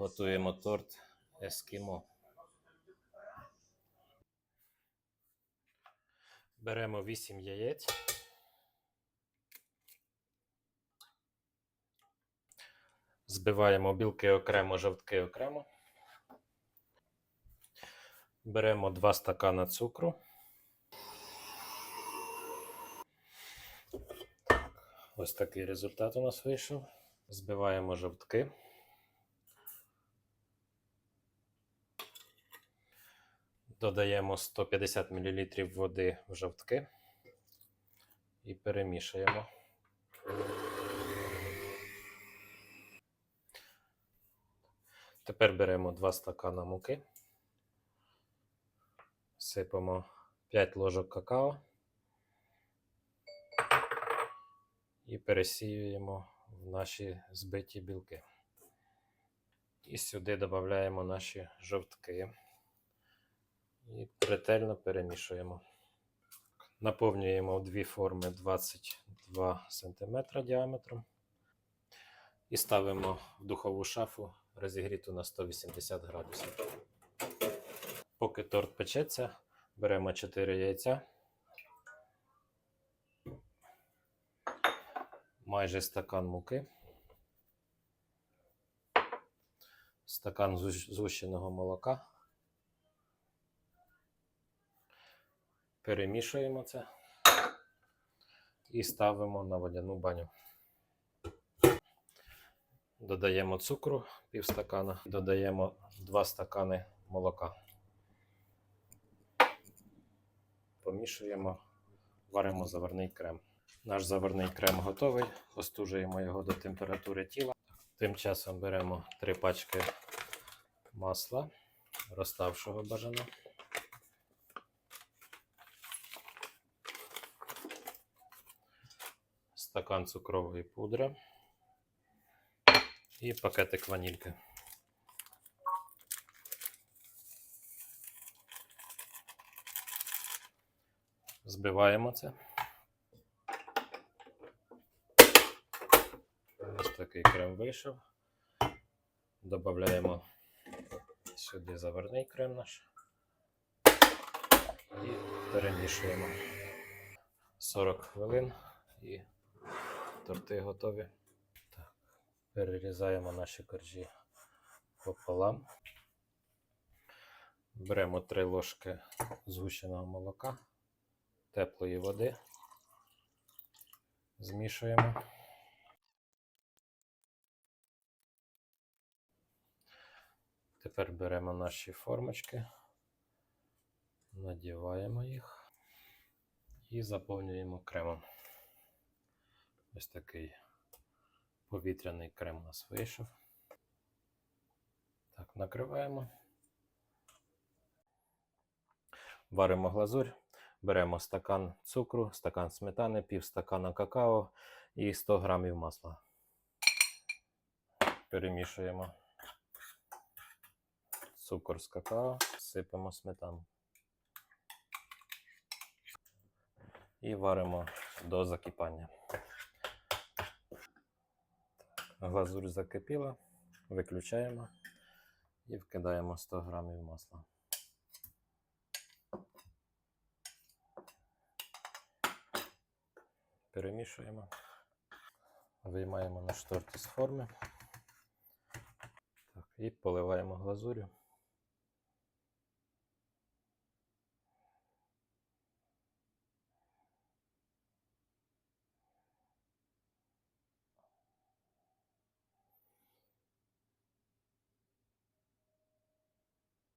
Готуємо торт ескімо. Беремо 8 яєць. Збиваємо білки окремо, жовтки окремо. Беремо 2 стакана цукру. Ось такий результат у нас вийшов. Збиваємо жовтки. Додаємо 150 мл води в жовтки і перемішуємо. Тепер беремо 2 стакана муки, сипемо 5 ложок какао і пересіюємо в наші збиті білки. І сюди додаємо наші жовтки і ретельно перемішуємо. Наповнюємо в дві форми 22 см діаметром і ставимо в духову шафу розігріту на 180 градусів. Поки торт печеться, беремо 4 яйця, майже стакан муки, стакан згущ- згущеного молока. Перемішуємо це і ставимо на водяну баню. Додаємо цукру пів стакана, додаємо 2 стакани молока. Помішуємо, варимо заварний крем. Наш заварний крем готовий. Остужуємо його до температури тіла. Тим часом беремо 3 пачки масла, розставшого бажано. Стакан цукрової пудри і пакетик ванільки. Збиваємо це. Ось такий крем вийшов. Додаємо сюди заварний крем наш і перемішуємо 40 хвилин і торти готові. Так. Перерізаємо наші коржі пополам. Беремо 3 ложки згущеного молока, теплої води, змішуємо. Тепер беремо наші формочки, надіваємо їх і заповнюємо кремом. Ось такий повітряний крем у нас вийшов. Так, накриваємо. Варимо глазурь. Беремо стакан цукру, стакан сметани, пів стакана какао і 100 грамів масла. Перемішуємо цукор з какао, сипемо сметану. І варимо до закипання. Глазурь закипіла, виключаємо і вкидаємо 100 грамів масла. Перемішуємо, виймаємо на шторти з форми так, і поливаємо глазурю.